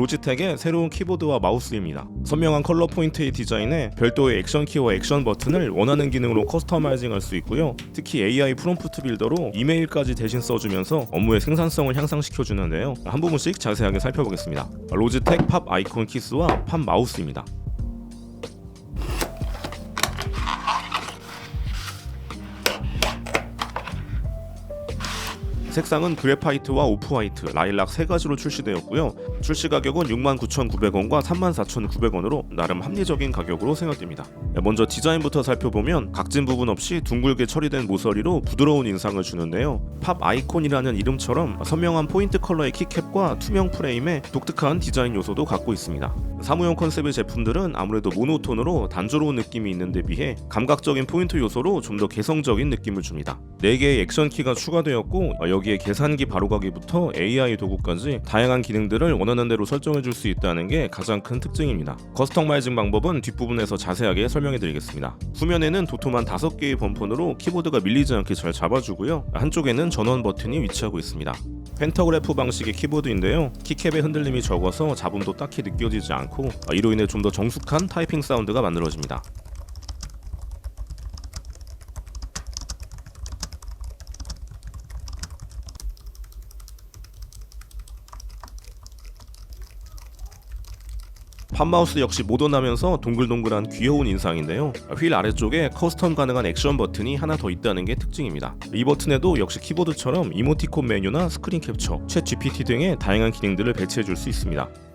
로지텍의 새로운 키보드와 마우스입니다. 선명한 컬러 포인트의 디자인에 별도의 액션 키와 액션 버튼을 원하는 기능으로 커스터마이징할 수 있고요. 특히 AI 프롬프트 빌더로 이메일까지 대신 써주면서 업무의 생산성을 향상시켜 주는데요. 한 부분씩 자세하게 살펴보겠습니다. 로지텍 팝 아이콘 키스와 팝 마우스입니다. 색상은 그래파이트와 오프화이트, 라일락 세 가지로 출시되었고요. 출시 가격은 69,900원과 34,900원으로 나름 합리적인 가격으로 생각됩니다. 먼저 디자인부터 살펴보면 각진 부분 없이 둥글게 처리된 모서리로 부드러운 인상을 주는데요. 팝 아이콘이라는 이름처럼 선명한 포인트 컬러의 키캡과 투명 프레임에 독특한 디자인 요소도 갖고 있습니다. 사무용 컨셉의 제품들은 아무래도 모노톤으로 단조로운 느낌이 있는데 비해 감각적인 포인트 요소로 좀 더 개성적인 느낌을 줍니다. 4개의 액션 키가 추가되었고 어, 여기에 계산기 바로가기부터 AI 도구까지 다양한 기능들을 원하는 대로 설정해 줄 수 있다는 게 가장 큰 특징입니다. 커스터마이징 방법은 뒷부분에서 자세하게 설명해 드리겠습니다. 후면에는 도톰한 5개의 범퍼으로 키보드가 밀리지 않게 잘 잡아주고요. 한쪽에는 전원 버튼이 위치하고 있습니다. 펜터그래프 방식의 키보드인데요. 키캡의 흔들림이 적어서 잡음도 딱히 느껴지지 않고 어, 이로 인해 좀 더 정숙한 타이핑 사운드가 만들어집니다. 팝마우스 역시 모던하면서 동글동글한 귀여운 인상인데요. 휠 아래쪽에 커스텀 가능한 액션 버튼이 하나 더 있다는 게 특징입니다. 이 버튼에도 역시 키보드처럼 이모티콘 메뉴나 스크린 캡처, 챗 GPT 등의 다양한 기능들을 배치해 줄 수 있습니다.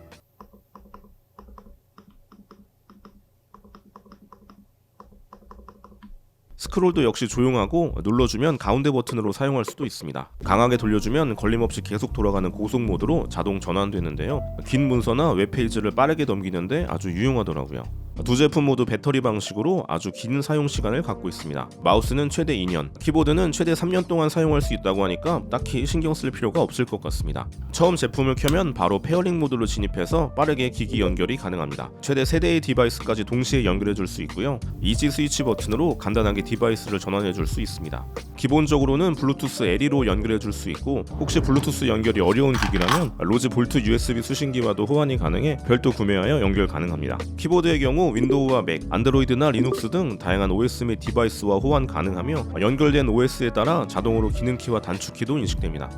스크롤도 역시 조용하고 눌러주면 가운데 버튼으로 사용할 수도 있습니다. 강하게 돌려주면 걸림없이 계속 돌아가는 고속 모드로 자동 전환되는데요. 긴 문서나 웹페이지를 빠르게 넘기는데 아주 유용하더라고요. 두 제품 모두 배터리 방식으로 아주 긴 사용 시간을 갖고 있습니다. 마우스는 최대 2년, 키보드는 최대 3년 동안 사용할 수 있다고 하니까 딱히 신경 쓸 필요가 없을 것 같습니다. 처음 제품을 켜면 바로 페어링 모드로 진입해서 빠르게 기기 연결이 가능합니다. 최대 3대의 디바이스까지 동시에 연결해 줄 수 있고요. 이지 스위치 버튼으로 간단하게 디바이스를 전환해 줄 수 있습니다. 기본적으로는 블루투스 LE로 연결해 줄 수 있고 혹시 블루투스 연결이 어려운 기기라면 로지 볼트 USB 수신기와도 호환이 가능해 별도 구매하여 연결 가능합니다. 키보드의 경우 윈도우와 맥, 안드로이드나 리눅스 등 다양한 OS 및 디바이스와 호환 가능하며 연결된 OS에 따라 자동으로 기능키와 단축키도 인식됩니다.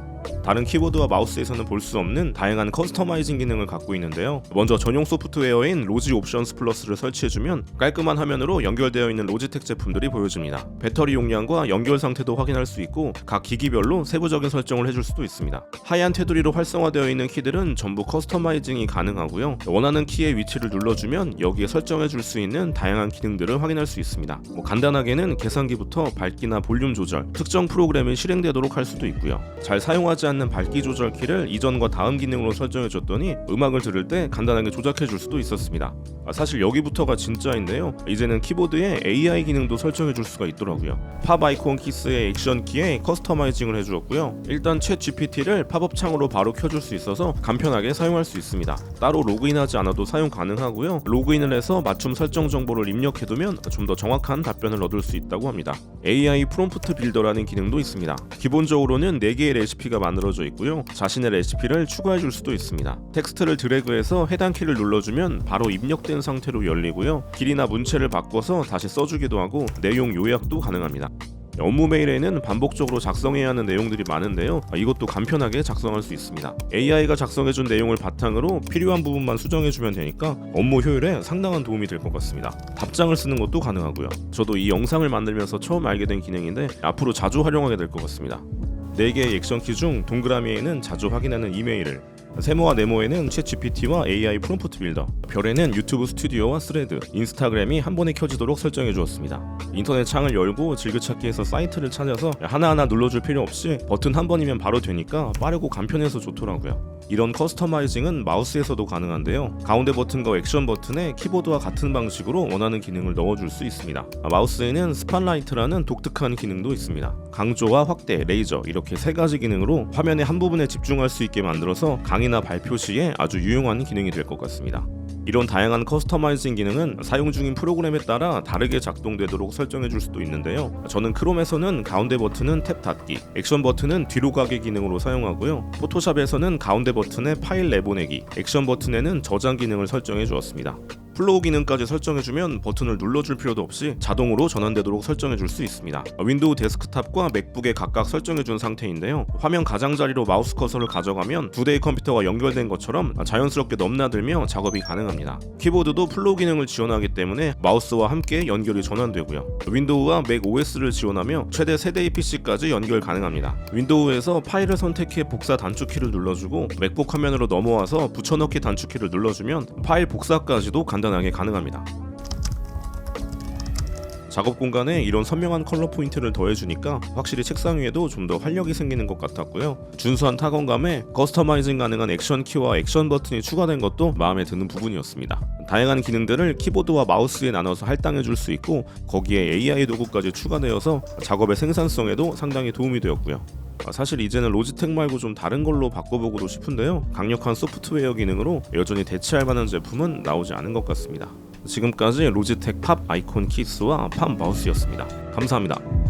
다른 키보드와 마우스에서는 볼 수 없는 다양한 커스터마이징 기능을 갖고 있는데요. 먼저 전용 소프트웨어인 로지 옵션스 플러스를 설치해주면 깔끔한 화면으로 연결되어 있는 로지텍 제품들이 보여집니다. 배터리 용량과 연결 상태도 확인할 수 있고 각 기기별로 세부적인 설정을 해줄 수도 있습니다. 하얀 테두리로 활성화되어 있는 키들은 전부 커스터마이징이 가능하고요. 원하는 키의 위치를 눌러주면 여기에 설정 해 줄 수 있는 다양한 기능들을 확인할 수 있습니다. 뭐 간단하게는 계산기부터 밝기나 볼륨 조절, 특정 프로그램이 실행되도록 할 수도 있고요. 잘 사용하지 않는 밝기 조절 키를 이전과 다음 기능으로 설정해 줬더니 음악을 들을 때 간단하게 조작해 줄 수도 있었습니다. 아, 사실 여기부터가 진짜인데요. 이제는 키보드에 AI 기능도 설정해 줄 수가 있더라고요. 팝 아이콘 키스의 액션 키에 커스터마이징을 해 주었고요. 일단 챗 GPT를 팝업 창으로 바로 켜줄 수 있어서 간편하게 사용할 수 있습니다. 따로 로그인하지 않아도 사용 가능하고요. 로그인을 해서 맞춤 설정 정보를 입력해두면 좀 더 정확한 답변을 얻을 수 있다고 합니다. AI 프롬프트 빌더라는 기능도 있습니다. 기본적으로는 4개의 레시피가 만들어져 있고요. 자신의 레시피를 추가해 줄 수도 있습니다. 텍스트를 드래그해서 해당 키를 눌러주면 바로 입력된 상태로 열리고요. 길이나 문체를 바꿔서 다시 써주기도 하고 내용 요약도 가능합니다. 업무 메일에는 반복적으로 작성해야 하는 내용들이 많은데요. 이것도 간편하게 작성할 수 있습니다. AI가 작성해준 내용을 바탕으로 필요한 부분만 수정해주면 되니까 업무 효율에 상당한 도움이 될 것 같습니다. 답장을 쓰는 것도 가능하고요. 저도 이 영상을 만들면서 처음 알게 된 기능인데 앞으로 자주 활용하게 될 것 같습니다. 4개의 액션 키 중 동그라미에는 자주 확인하는 이메일을 세모와 네모에는 챗 GPT와 AI 프롬프트 빌더, 별에는 유튜브 스튜디오와 스레드, 인스타그램이 한 번에 켜지도록 설정해 주었습니다. 인터넷 창을 열고 즐겨찾기에서 사이트를 찾아서 하나하나 눌러줄 필요 없이 버튼 한 번이면 바로 되니까 빠르고 간편해서 좋더라고요. 이런 커스터마이징은 마우스에서도 가능한데요. 가운데 버튼과 액션 버튼에 키보드와 같은 방식으로 원하는 기능을 넣어줄 수 있습니다. 아, 마우스에는 스팟라이트라는 독특한 기능도 있습니다. 강조와 확대, 레이저 이렇게 세 가지 기능으로 화면의 한 부분에 집중할 수 있게 만들어서 강의 나 발표 시에 아주 유용한 기능이 될 것 같습니다. 이런 다양한 커스터마이징 기능은 사용 중인 프로그램에 따라 다르게 작동되도록 설정해 줄 수도 있는데요. 저는 크롬에서는 가운데 버튼은 탭 닫기, 액션 버튼은 뒤로 가기 기능으로 사용하고요. 포토샵에서는 가운데 버튼에 파일 내보내기, 액션 버튼에는 저장 기능을 설정해 주었습니다. 플로우 기능까지 설정해주면 버튼을 눌러줄 필요도 없이 자동으로 전환되도록 설정해줄 수 있습니다. 윈도우 데스크탑과 맥북에 각각 설정해준 상태인데요. 화면 가장자리로 마우스 커서를 가져가면 두 대의 컴퓨터가 연결된 것처럼 자연스럽게 넘나들며 작업이 가능합니다. 키보드도 플로우 기능을 지원하기 때문에 마우스와 함께 연결이 전환되고요. 윈도우와 맥 OS를 지원하며 최대 세 대의 PC까지 연결 가능합니다. 윈도우에서 파일을 선택해 복사 단축키를 눌러주고 맥북 화면으로 넘어와서 붙여넣기 단축키를 눌러주면 파일 복사까지도 간단 하게 가능합니다. 작업 공간에 이런 선명한 컬러 포인트를 더해주니까 확실히 책상 위에도 좀 더 활력이 생기는 것 같았고요. 준수한 타건감에 커스터마이징 가능한 액션 키와 액션 버튼이 추가된 것도 마음에 드는 부분이었습니다. 다양한 기능들을 키보드와 마우스에 나눠서 할당해 줄 수 있고 거기에 AI 도구까지 추가되어서 작업의 생산성에도 상당히 도움이 되었고요. 아, 사실 이제는 로지텍 말고 좀 다른 걸로 바꿔보고도 싶은데요. 강력한 소프트웨어 기능으로 여전히 대체할 만한 제품은 나오지 않은 것 같습니다. 지금까지 로지텍 팝 아이콘 키스와 팝 마우스였습니다. 감사합니다.